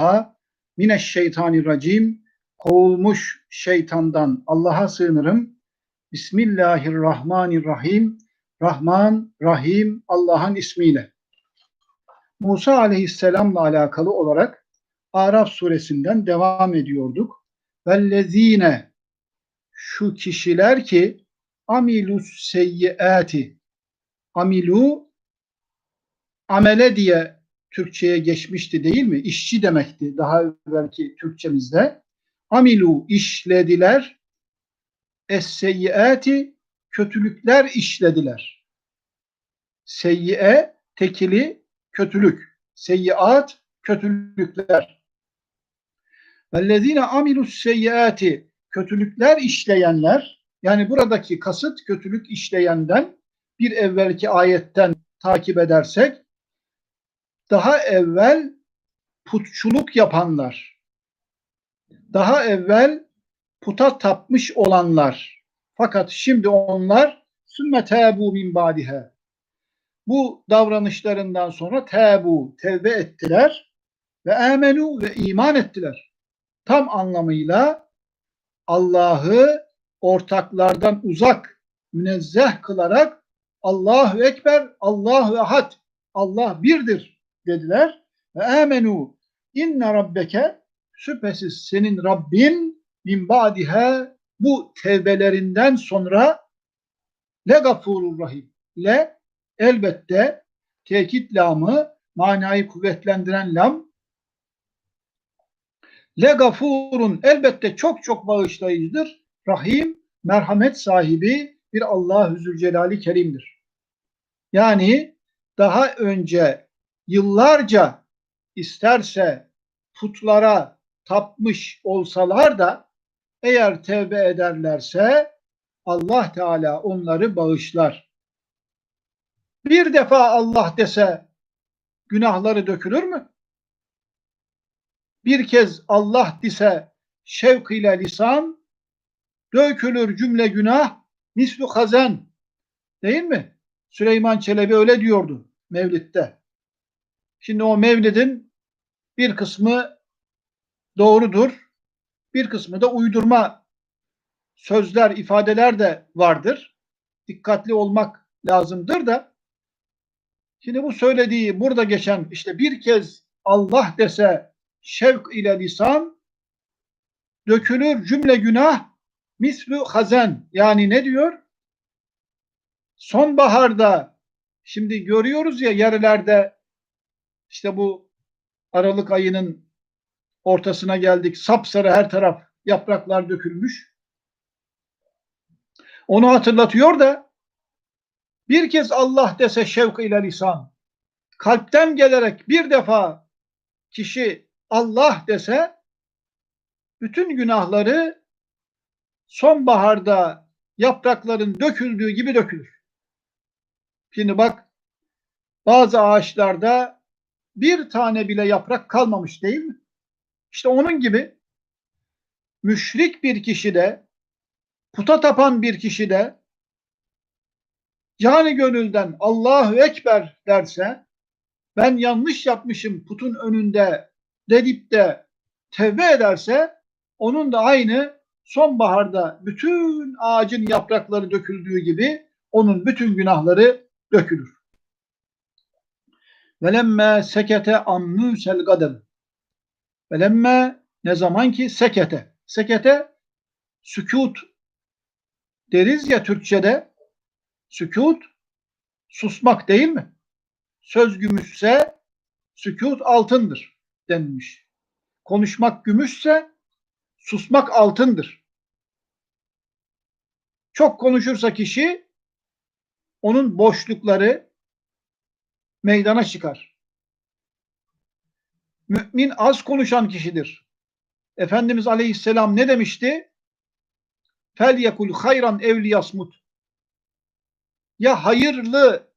Allah'a mineşşeytanirracim kovulmuş şeytandan Allah'a sığınırım. Bismillahirrahmanirrahim. Rahman, Rahim Allah'ın ismiyle. Musa aleyhisselamla alakalı olarak Araf suresinden devam ediyorduk. Vellezine şu kişiler ki amilus seyyiati amilu amele diye Türkçe'ye geçmişti değil mi? İşçi demekti daha evvelki Türkçemizde. Amilu işlediler es-seyyiati kötülükler işlediler. Seyyiye tekili kötülük. Seyyiat kötülükler. Vellezine amilus seyyiati kötülükler işleyenler yani buradaki kasıt kötülük işleyenden bir evvelki ayetten takip edersek daha evvel putçuluk yapanlar, daha evvel puta tapmış olanlar. Fakat şimdi onlar sümme tebu min badihe. Bu davranışlarından sonra tebu, tevbe ettiler ve amenu ve iman ettiler. Tam anlamıyla Allah'ı ortaklardan uzak, münezzeh kılarak Allahu Ekber, Allahu Ehad, Allah birdir dediler. Ve amenu inne rabbeke şüphesiz senin Rabbin min badihe bu tevbelerinden sonra le gafurur rahim. Le elbette tekit lamı manayı kuvvetlendiren lam le gafurun elbette çok çok bağışlayıcıdır. Rahim merhamet sahibi bir Allah Zülcelali Kerim'dir. Yani daha önce yıllarca isterse putlara tapmış olsalar da eğer tevbe ederlerse Allah Teala onları bağışlar. Bir defa Allah dese günahları dökülür mü? Bir kez Allah dise şevk ile lisan dökülür cümle günah mislu hazen değil mi? Süleyman Çelebi öyle diyordu Mevlid'de. Şimdi o Mevlid'in bir kısmı doğrudur, bir kısmı da uydurma sözler, ifadeler de vardır. Dikkatli olmak lazımdır da. Şimdi bu söylediği burada geçen işte bir kez Allah dese şevk ile lisan dökülür cümle günah mislu hazen yani ne diyor? Sonbaharda şimdi görüyoruz ya yerlerde işte bu Aralık ayının ortasına geldik. Sapsarı her taraf yapraklar dökülmüş. Onu hatırlatıyor da bir kez Allah dese şevk ile lisan kalpten gelerek bir defa kişi Allah dese bütün günahları sonbaharda yaprakların döküldüğü gibi dökülür. Şimdi bak bazı ağaçlarda bir tane bile yaprak kalmamış değil mi? İşte onun gibi müşrik bir kişi de puta tapan bir kişi de yani gönülden Allahu Ekber derse ben yanlış yapmışım putun önünde dedip de tevbe ederse onun da aynı sonbaharda bütün ağacın yaprakları döküldüğü gibi onun bütün günahları dökülür. Velemme sekete an Musel gadem. Velemme ne zaman ki sekete. Sekete sükut deriz ya Türkçe'de. Sükut susmak değil mi? Söz gümüşse sükut altındır denmiş. Konuşmak gümüşse susmak altındır. Çok konuşursa kişi onun boşlukları meydana çıkar. Mümin az konuşan kişidir. Efendimiz Aleyhisselam ne demişti? Fel yekul hayran evliyasmut. Ya hayırlı,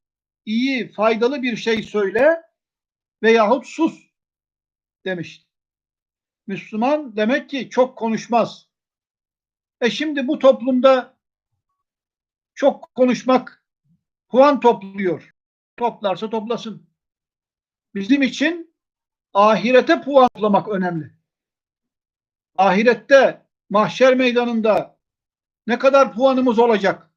iyi, faydalı bir şey söyle veyahut sus demişti. Müslüman demek ki çok konuşmaz. E şimdi bu toplumda çok konuşmak puan topluyor. Toplarsa toplasın. Bizim için ahirete puan toplamak önemli. Ahirette mahşer meydanında ne kadar puanımız olacak?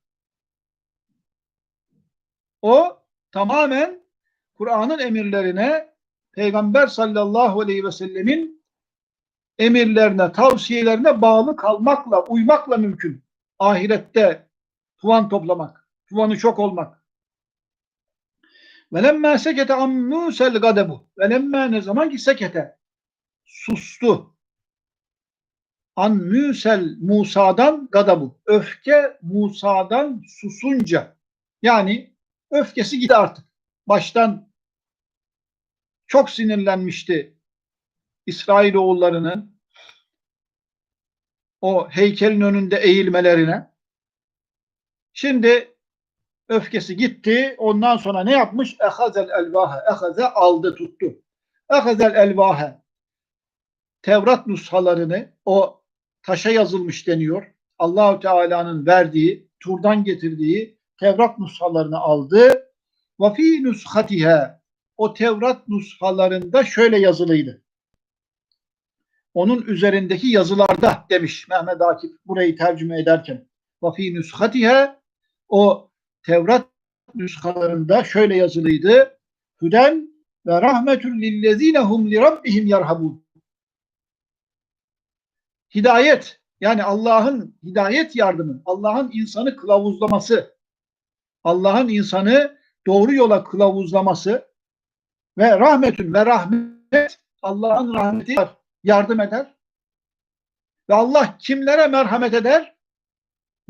O tamamen Kur'an'ın emirlerine Peygamber sallallahu aleyhi ve sellemin emirlerine, tavsiyelerine bağlı kalmakla, uymakla mümkün. Ahirette puan toplamak, puanı çok olmak. Velemma sekete an Musa'l gadebu. Velemma ne zaman ki sekete sustu. An Musa'l Musa'dan gadabu. Öfke Musa'dan susunca. Yani öfkesi gitti artık. Baştan çok sinirlenmişti İsrailoğullarının o heykelin önünde eğilmelerine. Şimdi öfkesi gitti. Ondan sonra ne yapmış? Ehazel elvahe. Ehaze aldı tuttu. Ehazel elvahe. Tevrat nushalarını o taşa yazılmış deniyor. Allahu Teala'nın verdiği, turdan getirdiği Tevrat nushalarını aldı. Ve fi nushatiha. O Tevrat nushalarında şöyle yazılıydı. Onun üzerindeki yazılarda demiş Mehmet Akif burayı tercüme ederken. Ve fi nushatiha o Tevrat nüshalarında şöyle yazılıydı. Hüden ve rahmetül lillezine hum li rabbihim yarhabun. Hidayet yani Allah'ın hidayet yardımı, Allah'ın insanı kılavuzlaması, Allah'ın insanı doğru yola kılavuzlaması ve rahmetün ve rahmet Allah'ın rahmeti yardım eder. Ve Allah kimlere merhamet eder?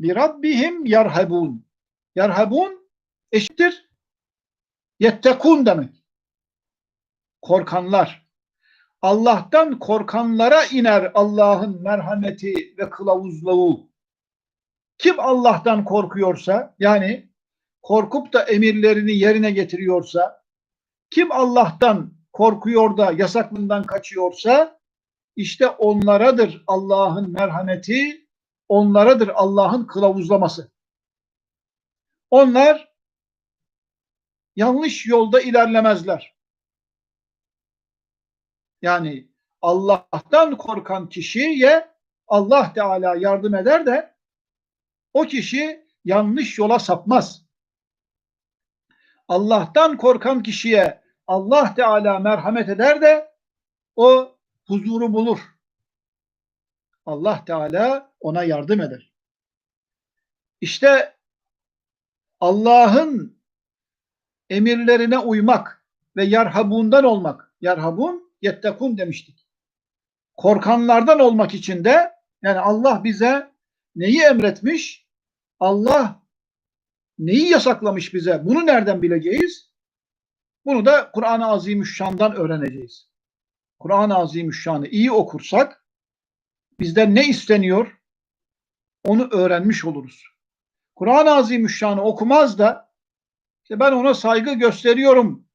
Li rabbihim yarhabun. Yarhabun eşittir. Yettekun demek. Korkanlar. Allah'tan korkanlara iner Allah'ın merhameti ve kılavuzluğu. Kim Allah'tan korkuyorsa yani korkup da emirlerini yerine getiriyorsa kim Allah'tan korkuyor da yasaklığından kaçıyorsa işte onlaradır Allah'ın merhameti, onlaradır Allah'ın kılavuzlaması. Onlar yanlış yolda ilerlemezler. Yani Allah'tan korkan kişiye Allah Teala yardım eder de o kişi yanlış yola sapmaz. Allah'tan korkan kişiye Allah Teala merhamet eder de o huzuru bulur. Allah Teala ona yardım eder. İşte Allah'ın emirlerine uymak ve yarhabundan olmak. Yarhabun yettekun demiştik. Korkanlardan olmak için de yani Allah bize neyi emretmiş? Allah neyi yasaklamış bize? Bunu nereden bileceğiz? Bunu da Kur'an-ı Azimüşşan'dan öğreneceğiz. Kur'an-ı Azimüşşan'ı iyi okursak bizden ne isteniyor? Onu öğrenmiş oluruz. Kur'an-ı Azimüşşan'ı okumaz da işte ben ona saygı gösteriyorum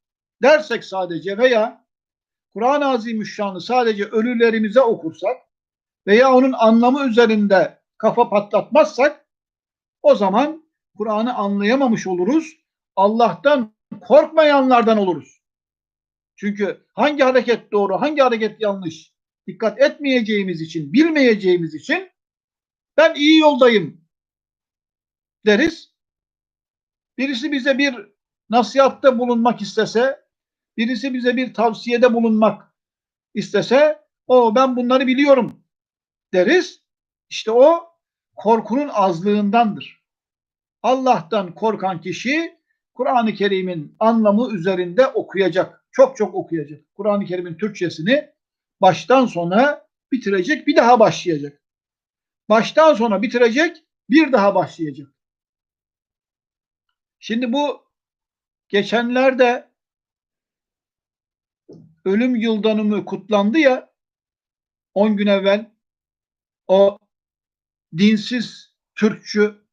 dersek sadece veya Kur'an-ı Azimüşşan'ı sadece ölülerimize okursak veya onun anlamı üzerinde kafa patlatmazsak o zaman Kur'an'ı anlayamamış oluruz. Allah'tan korkmayanlardan oluruz. Çünkü hangi hareket doğru, hangi hareket yanlış dikkat etmeyeceğimiz için, bilmeyeceğimiz için ben iyi yoldayım deriz. Birisi bize bir nasihatte bulunmak istese, birisi bize bir tavsiyede bulunmak istese, o ben bunları biliyorum deriz. İşte o korkunun azlığındandır. Allah'tan korkan kişi Kur'an-ı Kerim'in anlamı üzerinde okuyacak. Çok çok okuyacak. Kur'an-ı Kerim'in Türkçesini baştan sona bitirecek, bir daha başlayacak. Baştan sona bitirecek, bir daha başlayacak. Şimdi bu geçenlerde ölüm yıl dönümü kutlandı ya 10 gün evvel o dinsiz Türkçü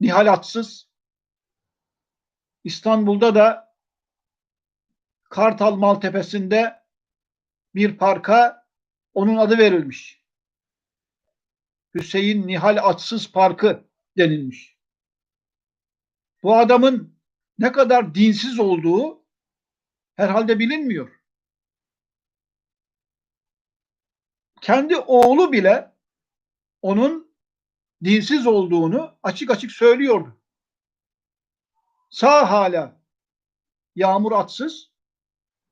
Nihal Atsız İstanbul'da da Kartal Maltepe'sinde bir parka onun adı verilmiş. Hüseyin Nihal Atsız Parkı denilmiş. Bu adamın ne kadar dinsiz olduğu herhalde bilinmiyor. kendi oğlu bile onun dinsiz olduğunu açık açık söylüyordu. Sağ hala yağmur atsız,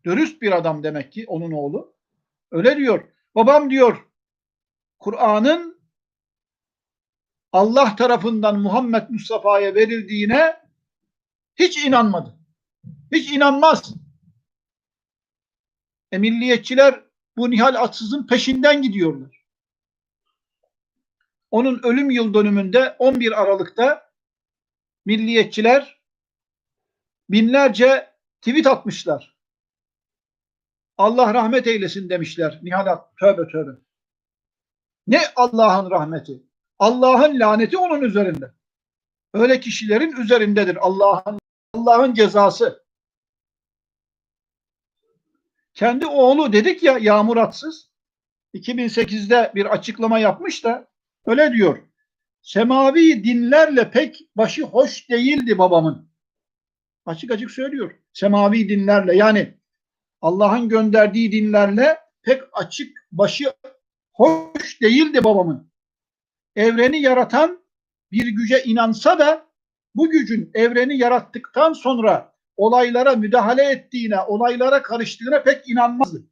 dürüst bir adam demek ki onun oğlu. Öyle diyor. Babam diyor Kur'an'ın Allah tarafından Muhammed Mustafa'ya verildiğine hiç inanmadı. Hiç inanmaz. E milliyetçiler bu Nihal Atsız'ın peşinden gidiyorlar. Onun ölüm yıl dönümünde 11 Aralık'ta milliyetçiler binlerce tweet atmışlar. Allah rahmet eylesin demişler. Nihal At, tövbe tövbe. Ne Allah'ın rahmeti? Allah'ın laneti onun üzerinde. Öyle kişilerin üzerindedir Allah'ın Allah'ın cezası. Kendi oğlu dedik ya Yağmur Atsız 2008'de bir açıklama yapmış da öyle diyor. Semavi dinlerle pek başı hoş değildi babamın. Açık açık söylüyor. Semavi dinlerle yani Allah'ın gönderdiği dinlerle pek açık başı hoş değildi babamın. Evreni yaratan bir güce inansa da bu gücün evreni yarattıktan sonra olaylara müdahale ettiğine, olaylara karıştığına pek inanmazdı.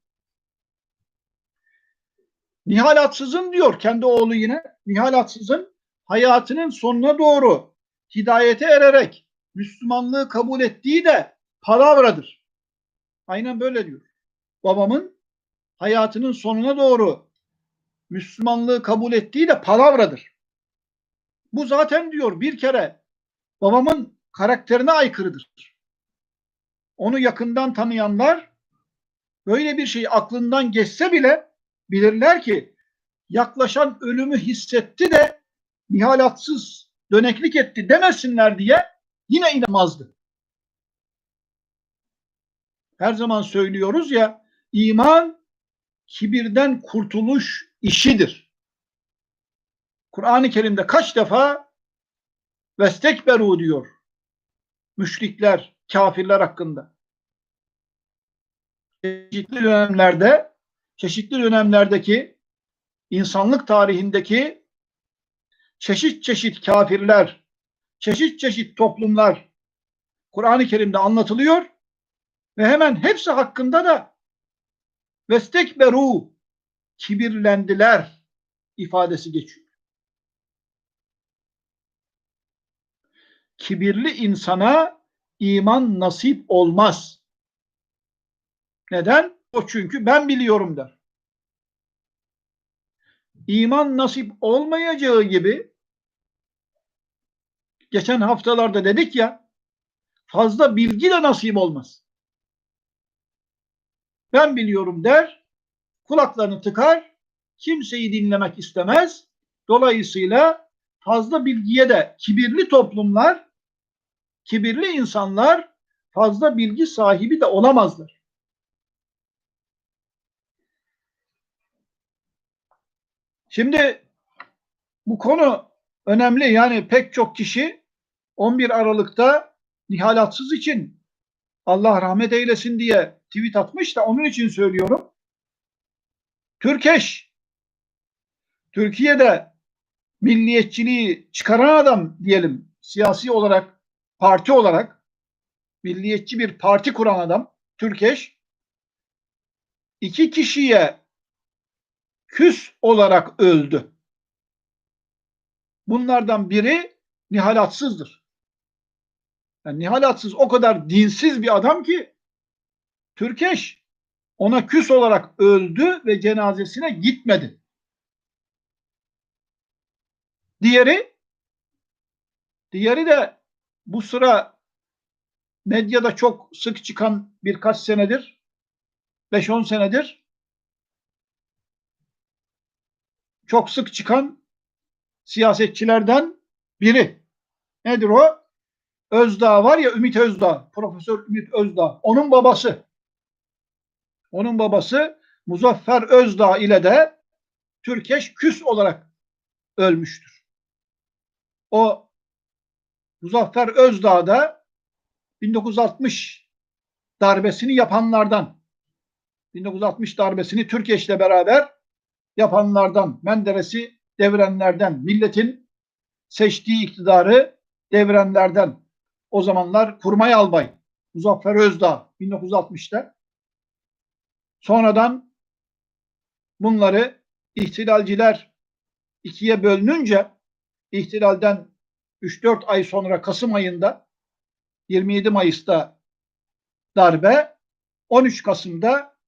Nihal Atsız'ın diyor kendi oğlu yine, Nihal Atsız'ın hayatının sonuna doğru hidayete ererek Müslümanlığı kabul ettiği de palavradır. Aynen böyle diyor. Babamın hayatının sonuna doğru Müslümanlığı kabul ettiği de palavradır. Bu zaten diyor bir kere babamın karakterine aykırıdır. Onu yakından tanıyanlar böyle bir şey aklından geçse bile bilirler ki yaklaşan ölümü hissetti de nihalatsız döneklik etti demesinler diye yine inanmazdı. Her zaman söylüyoruz ya iman kibirden kurtuluş işidir. Kur'an-ı Kerim'de kaç defa vestekberu diyor müşrikler, kafirler hakkında. Çeşitli dönemlerde, çeşitli dönemlerdeki insanlık tarihindeki çeşit çeşit kafirler, çeşit çeşit toplumlar Kur'an-ı Kerim'de anlatılıyor ve hemen hepsi hakkında da vestekberu kibirlendiler ifadesi geçiyor. Kibirli insana iman nasip olmaz. Neden? O çünkü ben biliyorum der. İman nasip olmayacağı gibi geçen haftalarda dedik ya fazla bilgi de nasip olmaz. Ben biliyorum der, kulaklarını tıkar, kimseyi dinlemek istemez. Dolayısıyla fazla bilgiye de kibirli toplumlar, kibirli insanlar fazla bilgi sahibi de olamazlar. Şimdi bu konu önemli. Yani pek çok kişi 11 Aralık'ta nihalatsız için Allah rahmet eylesin diye tweet atmış da onun için söylüyorum. Türkeş Türkiye'de milliyetçiliği çıkaran adam diyelim siyasi olarak parti olarak milliyetçi bir parti kuran adam Türkeş iki kişiye küs olarak öldü. Bunlardan biri nihalatsızdır. Yani nihalatsız o kadar dinsiz bir adam ki Türkeş ona küs olarak öldü ve cenazesine gitmedi. Diğeri diğeri de bu sıra medyada çok sık çıkan birkaç senedir 5-10 senedir çok sık çıkan siyasetçilerden biri. Nedir o? Özdağ var ya Ümit Özdağ, Profesör Ümit Özdağ. Onun babası. Onun babası Muzaffer Özdağ ile de Türkeş küs olarak ölmüştür. O Muzaffer Özdağ da 1960 darbesini yapanlardan 1960 darbesini Türkeş'le beraber yapanlardan, Menderes'i devirenlerden, milletin seçtiği iktidarı devirenlerden. O zamanlar kurmay albay Muzaffer Özdağ 1960'ta. Sonradan bunları ihtilalciler ikiye bölününce ihtilalden 3-4 ay sonra Kasım ayında 27 Mayıs'ta darbe 13 Kasım'da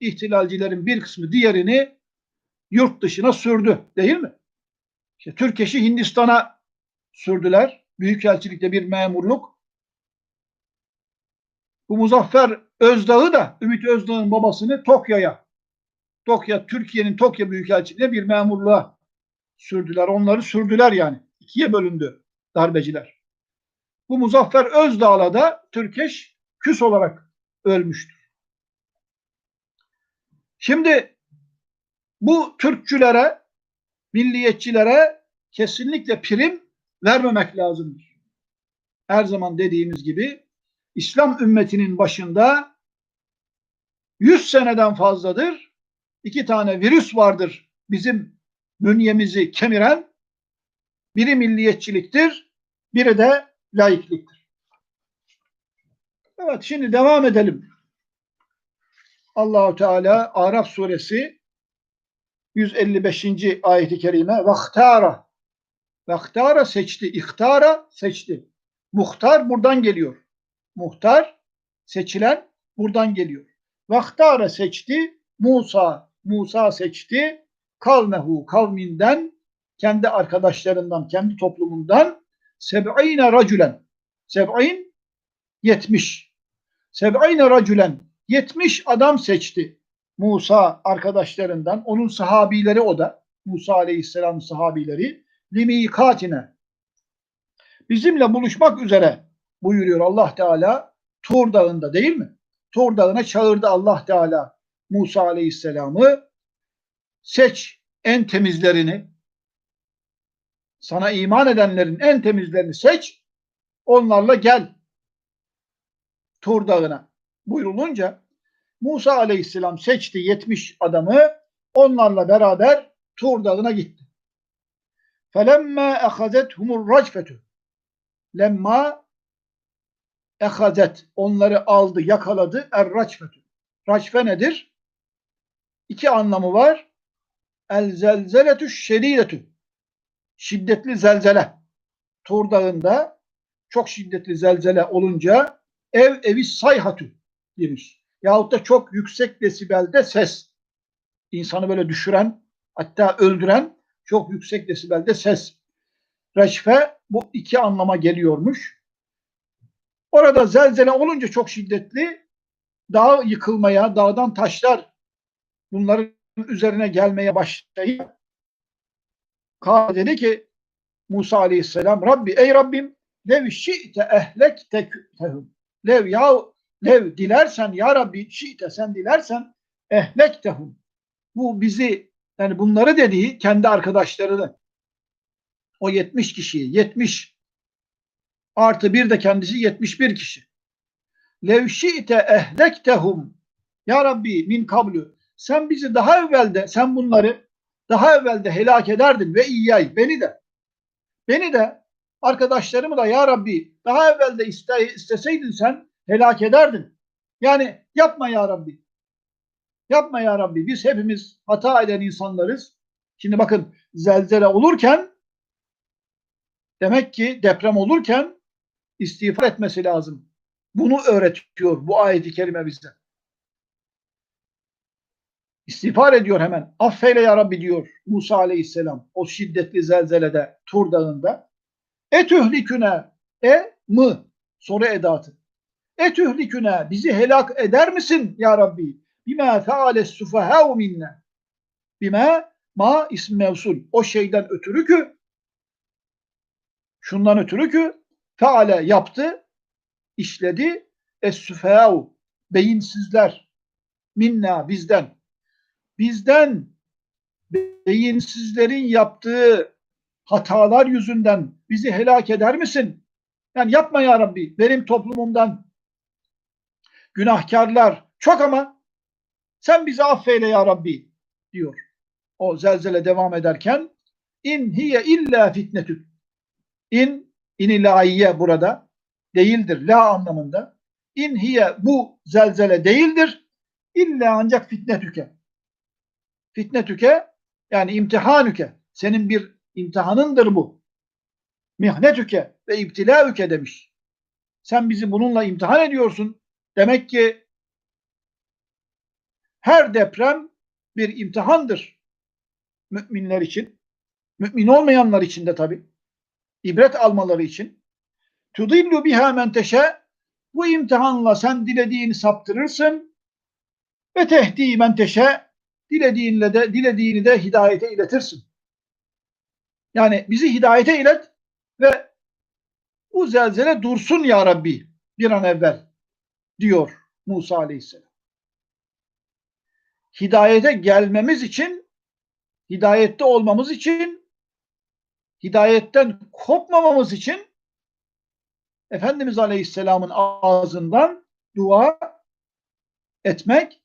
ihtilalcilerin bir kısmı diğerini yurt dışına sürdü değil mi? İşte Türkeş'i Hindistan'a sürdüler. Büyükelçilikte bir memurluk. Bu Muzaffer Özdağ'ı da Ümit Özdağ'ın babasını Tokyo'ya Tokyo, Türkiye'nin Tokyo Büyükelçiliğine bir memurluğa sürdüler. Onları sürdüler yani. İkiye bölündü darbeciler. Bu Muzaffer Özdağ'la da Türkeş küs olarak ölmüştür. Şimdi bu Türkçülere, milliyetçilere kesinlikle prim vermemek lazımdır. Her zaman dediğimiz gibi İslam ümmetinin başında 100 seneden fazladır iki tane virüs vardır bizim bünyemizi kemiren. Biri milliyetçiliktir, biri de laikliktir. Evet şimdi devam edelim. Allahu Teala Araf suresi 155. ayeti kerime vaktara vaktara seçti, ihtara seçti. Muhtar buradan geliyor. Muhtar seçilen buradan geliyor. Vaktara seçti, Musa Musa seçti. Kavmehu kavminden kendi arkadaşlarından, kendi toplumundan seb'ine racülen. Seb'in 70. Seb'ine racülen 70 adam seçti. Musa arkadaşlarından, onun sahabileri o da. Musa aleyhisselam sahabileri. Limikatine. Bizimle buluşmak üzere buyuruyor Allah Teala Tur Dağı'nda değil mi? Tur Dağı'na çağırdı Allah Teala Musa aleyhisselamı. Seç en temizlerini. Sana iman edenlerin en temizlerini seç. Onlarla gel. Tur Dağı'na buyurulunca Musa aleyhisselam seçti 70 adamı onlarla beraber Tur Dağı'na gitti. Felemma ehazethumur racfetü lemma ehazet onları aldı yakaladı er racfetü racfe nedir? İki anlamı var. El zelzeletü şedidetü şiddetli zelzele Tur Dağı'nda çok şiddetli zelzele olunca ev evi sayhatü denir. Yahut da çok yüksek desibelde ses. insanı böyle düşüren hatta öldüren çok yüksek desibelde ses. Reçfe bu iki anlama geliyormuş. Orada zelzele olunca çok şiddetli dağ yıkılmaya, dağdan taşlar bunların üzerine gelmeye başlayıp Kâle dedi ki Musa aleyhisselam Rabbi ey Rabbim lev şi'te ehlek tehum lev ya lev dilersen ya Rabbi şi'te sen dilersen ehlek tehum. Bu bizi yani bunları dediği kendi arkadaşlarını o 70 kişiyi 70 artı bir de kendisi 71 kişi lev şi'te ehlektehum ya Rabbi min kablu sen bizi daha evvelde sen bunları daha evvelde helak ederdin ve iyyay beni de beni de arkadaşlarımı da ya Rabbi daha evvelde iste, isteseydin sen helak ederdin. Yani yapma ya Rabbi. Yapma ya Rabbi. Biz hepimiz hata eden insanlarız. Şimdi bakın zelzele olurken demek ki deprem olurken istiğfar etmesi lazım. Bunu öğretiyor bu ayeti kerime bize. İstiğfar ediyor hemen. Affeyle ya Rabbi diyor Musa aleyhisselam o şiddetli zelzelede Tur dağında. Etühliküne e mı soru edatı. Etühliküne bizi helak eder misin ya Rabbi? Bime feales sufahâ'u minne. Bime ma ism mevsul. O şeyden ötürü ki şundan ötürü ki feale yaptı, işledi. Es-sufahâ'u beyinsizler minna bizden bizden beyinsizlerin yaptığı hatalar yüzünden bizi helak eder misin? Yani yapma ya Rabbi. Benim toplumumdan günahkarlar çok ama sen bizi affeyle ya Rabbi diyor. o zelzele devam ederken in hiye illa fitnetük. İn inilaiye burada değildir. La anlamında. İn hiye bu zelzele değildir. İlla ancak fitnetüke. Fitnetüke yani imtihanüke. Senin bir imtihanındır bu. Mihnetüke ve ibtilaüke demiş. Sen bizi bununla imtihan ediyorsun. Demek ki her deprem bir imtihandır müminler için. Mümin olmayanlar için de tabi. İbret almaları için. Tudillu biha men teşe bu imtihanla sen dilediğini saptırırsın ve tehdi men teşe dilediğinle de dilediğini de hidayete iletirsin. Yani bizi hidayete ilet ve bu zelzele dursun ya Rabbi bir an evvel diyor Musa Aleyhisselam. Hidayete gelmemiz için, hidayette olmamız için, hidayetten kopmamamız için Efendimiz Aleyhisselam'ın ağzından dua etmek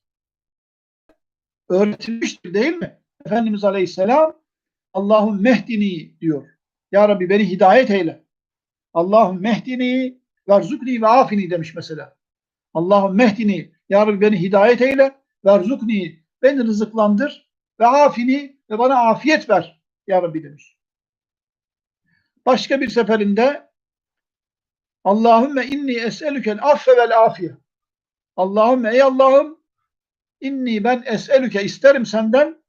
öğretilmiştir değil mi? Efendimiz Aleyhisselam Allah'ın mehdini diyor. Ya Rabbi beni hidayet eyle. Allah'ın mehdini verzukni ve afini demiş mesela. Allah'ın mehdini Ya Rabbi beni hidayet eyle verzukni beni rızıklandır ve afini ve bana afiyet ver Ya Rabbi demiş. Başka bir seferinde Allahümme inni es'elükel affe vel afiye. Allahümme ey Allah'ım inni ben es'elüke isterim senden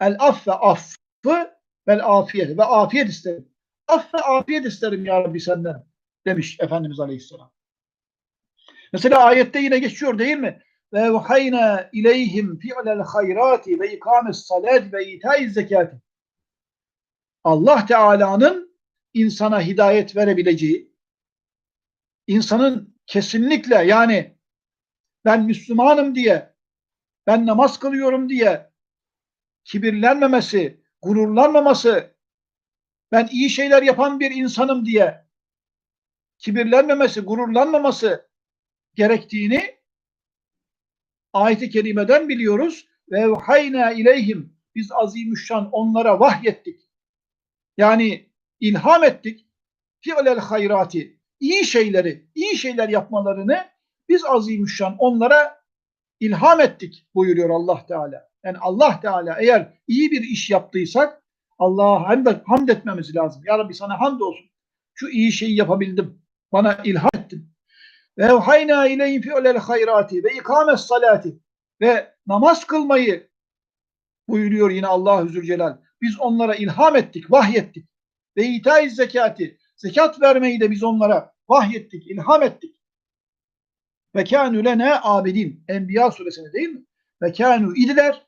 el affe affı vel afiyet ve afiyet isterim. Aff ve afiyet isterim ya Rabbi senden demiş Efendimiz Aleyhisselam. Mesela ayette yine geçiyor değil mi? Ve evhayna ileyhim fi'lel hayrati ve ikames salat ve itaiz zekati. Allah Teala'nın insana hidayet verebileceği, insanın kesinlikle yani ben Müslümanım diye, ben namaz kılıyorum diye kibirlenmemesi, gururlanmaması, ben iyi şeyler yapan bir insanım diye kibirlenmemesi, gururlanmaması gerektiğini ayet-i kerimeden biliyoruz. Ve evhayna ileyhim biz azimüşşan onlara vahyettik. Yani ilham ettik. Fi'lel hayrati iyi şeyleri, iyi şeyler yapmalarını biz azimüşşan onlara ilham ettik buyuruyor Allah Teala. Yani Allah Teala eğer iyi bir iş yaptıysak Allah'a hamd, hamd etmemiz lazım. Ya Rabbi sana hamd olsun. Şu iyi şeyi yapabildim. Bana ilham ettin. Ve evhayna ileyhim fi'lel hayrati ve ikames salati ve namaz kılmayı buyuruyor yine Allah Zülcelal. Biz onlara ilham ettik, vahyettik. Ve itaiz zekati, zekat vermeyi de biz onlara vahyettik, ilham ettik. Ve kânü lene abidin. Enbiya suresinde değil mi? Ve kânü idiler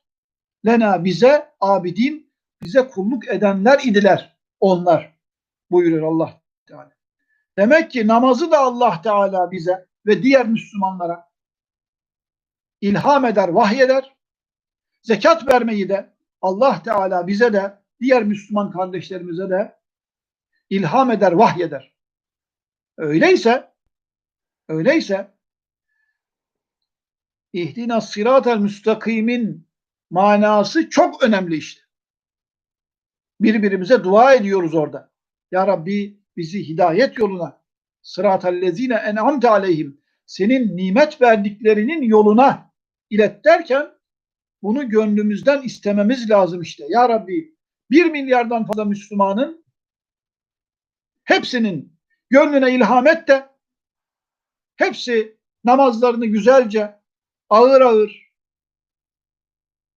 lena bize abidin bize kulluk edenler idiler onlar buyuruyor Allah Teala. Demek ki namazı da Allah Teala bize ve diğer Müslümanlara ilham eder, vahyeder. Zekat vermeyi de Allah Teala bize de diğer Müslüman kardeşlerimize de ilham eder, vahyeder. Öyleyse öyleyse İhdina sıratel müstakimin manası çok önemli işte. Birbirimize dua ediyoruz orada. Ya Rabbi bizi hidayet yoluna sıratellezine en'amte aleyhim senin nimet verdiklerinin yoluna ilet derken bunu gönlümüzden istememiz lazım işte. Ya Rabbi bir milyardan fazla Müslümanın hepsinin gönlüne ilham et de hepsi namazlarını güzelce ağır ağır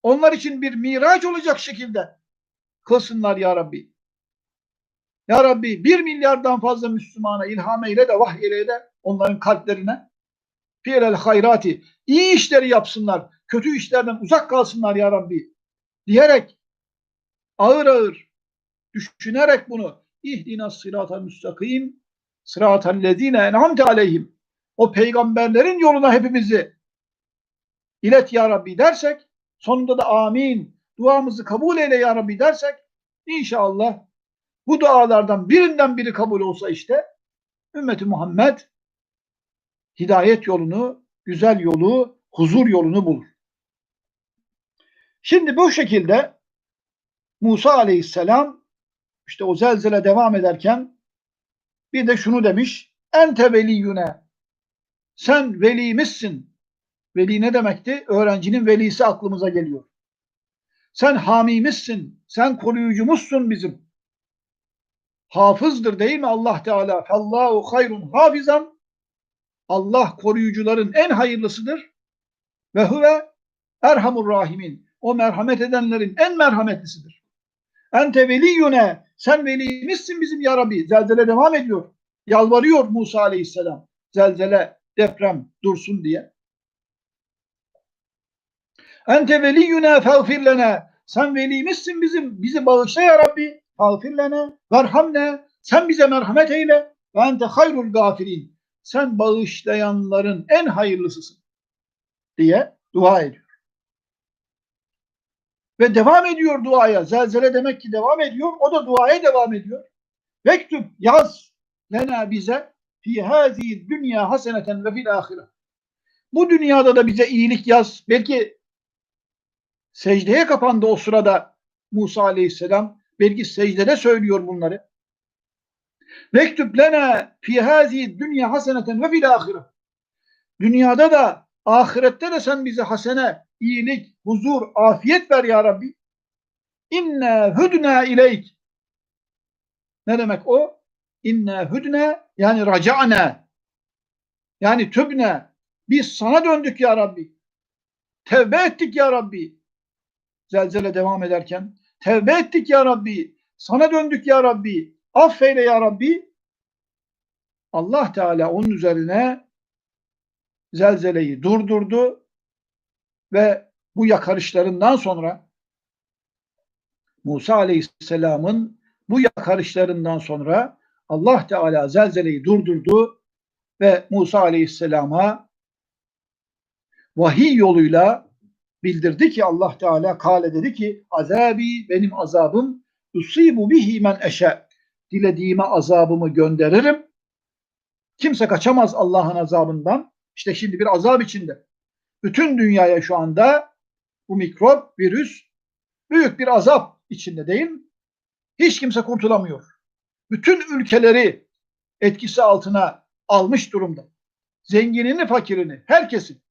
onlar için bir miraç olacak şekilde kılsınlar ya Rabbi. Ya Rabbi bir milyardan fazla Müslümana ilham eyle de vahyeyle de onların kalplerine fiilel hayrati iyi işleri yapsınlar. Kötü işlerden uzak kalsınlar ya Rabbi. Diyerek ağır ağır düşünerek bunu ihdina sıratal müstakim sıratal lezine en'amte aleyhim o peygamberlerin yoluna hepimizi ilet ya Rabbi dersek sonunda da amin duamızı kabul eyle ya Rabbi dersek inşallah bu dualardan birinden biri kabul olsa işte ümmeti Muhammed hidayet yolunu, güzel yolu, huzur yolunu bulur. Şimdi bu şekilde Musa aleyhisselam işte o zelzele devam ederken bir de şunu demiş. Ente veliyyüne. Sen velimizsin. Veli ne demekti? Öğrencinin velisi aklımıza geliyor. Sen hamimizsin. Sen koruyucumuzsun bizim. Hafızdır değil mi Allah Teala? Fallahu hayrun hafizan. Allah koruyucuların en hayırlısıdır. Ve huve erhamur rahimin. O merhamet edenlerin en merhametlisidir. Ente veliyyüne. Sen velimizsin bizim ya Rabbi. Zelzele devam ediyor. Yalvarıyor Musa aleyhisselam. Zelzele, deprem dursun diye. Ente veliyyüne feğfir lene. Sen velimizsin bizim. Bizi bağışla ya Rabbi. Feğfir lene. Verhamne. Sen bize merhamet eyle. Ve ente hayrul gafirin. Sen bağışlayanların en hayırlısısın. Diye dua ediyor. Ve devam ediyor duaya. Zelzele demek ki devam ediyor. O da duaya devam ediyor. Vektub yaz lena bize fi hazihi dünya haseneten ve fil ahire. Bu dünyada da bize iyilik yaz. Belki secdeye kapandı o sırada Musa aleyhisselam. Belki secdede söylüyor bunları. Vektub lena fi hazihi dünya haseneten ve fil ahire. Dünyada da ahirette de sen bize hasene, iyilik, huzur, afiyet ver ya Rabbi. İnne hüdna ileyk. Ne demek o? İnne hüdne yani raca'ne. Yani tübne. Biz sana döndük ya Rabbi. Tevbe ettik ya Rabbi. Zelzele devam ederken. Tevbe ettik ya Rabbi. Sana döndük ya Rabbi. Affeyle ya Rabbi. Allah Teala onun üzerine zelzeleyi durdurdu ve bu yakarışlarından sonra Musa Aleyhisselam'ın bu yakarışlarından sonra Allah Teala zelzeleyi durdurdu ve Musa Aleyhisselam'a vahiy yoluyla bildirdi ki Allah Teala kale dedi ki azabi benim azabım usibu bihi men eşe dilediğime azabımı gönderirim. Kimse kaçamaz Allah'ın azabından. İşte şimdi bir azap içinde. Bütün dünyaya şu anda bu mikrop, virüs büyük bir azap içinde değil mi? Hiç kimse kurtulamıyor. Bütün ülkeleri etkisi altına almış durumda. Zenginini, fakirini, herkesin.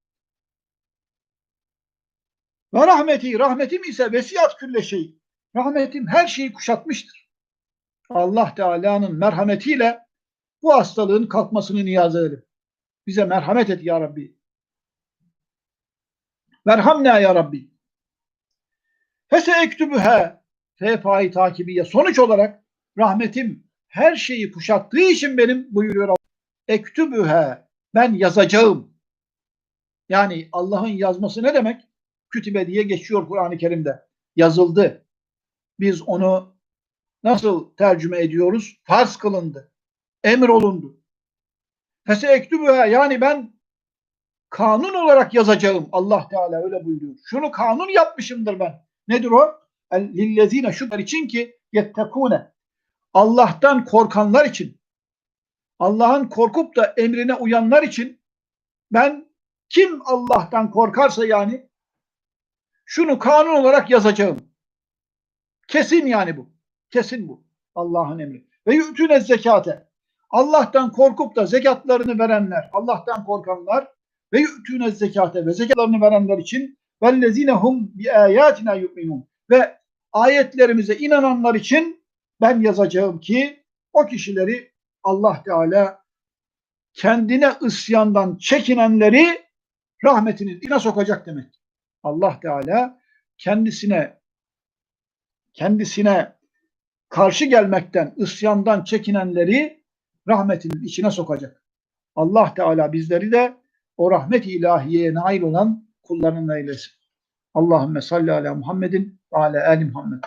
Ve rahmeti, rahmetim ise vesiyat külle şey. Rahmetim her şeyi kuşatmıştır. Allah Teala'nın merhametiyle bu hastalığın kalkmasını niyaz edelim. Bize merhamet et ya Rabbi. Merhamna ya Rabbi. Fese ektübühe fefai takibiye. Sonuç olarak rahmetim her şeyi kuşattığı için benim buyuruyor Allah. Ektübühe ben yazacağım. Yani Allah'ın yazması ne demek? Kütübe diye geçiyor Kur'an-ı Kerim'de. Yazıldı. Biz onu nasıl tercüme ediyoruz? Farz kılındı. Emir olundu. Fese ektübühe yani ben kanun olarak yazacağım. Allah Teala öyle buyuruyor. Şunu kanun yapmışımdır ben. Nedir o? Lillezine şunlar için ki yettekune. Allah'tan korkanlar için Allah'ın korkup da emrine uyanlar için ben kim Allah'tan korkarsa yani şunu kanun olarak yazacağım. Kesin yani bu. Kesin bu. Allah'ın emri. Ve yü'tüne zekate. Allah'tan korkup da zekatlarını verenler, Allah'tan korkanlar ve yü'tüne zekate ve zekatlarını verenler için vellezine hum bi ayatina yu'minun ve ayetlerimize inananlar için ben yazacağım ki o kişileri Allah Teala kendine isyandan çekinenleri rahmetinin içine sokacak demek. Allah Teala kendisine kendisine karşı gelmekten, isyandan çekinenleri rahmetinin içine sokacak. Allah Teala bizleri de o rahmet ilahiyeye nail olan kullarının eylesin. Allahümme salli ala Muhammedin ve ala ali Muhammed.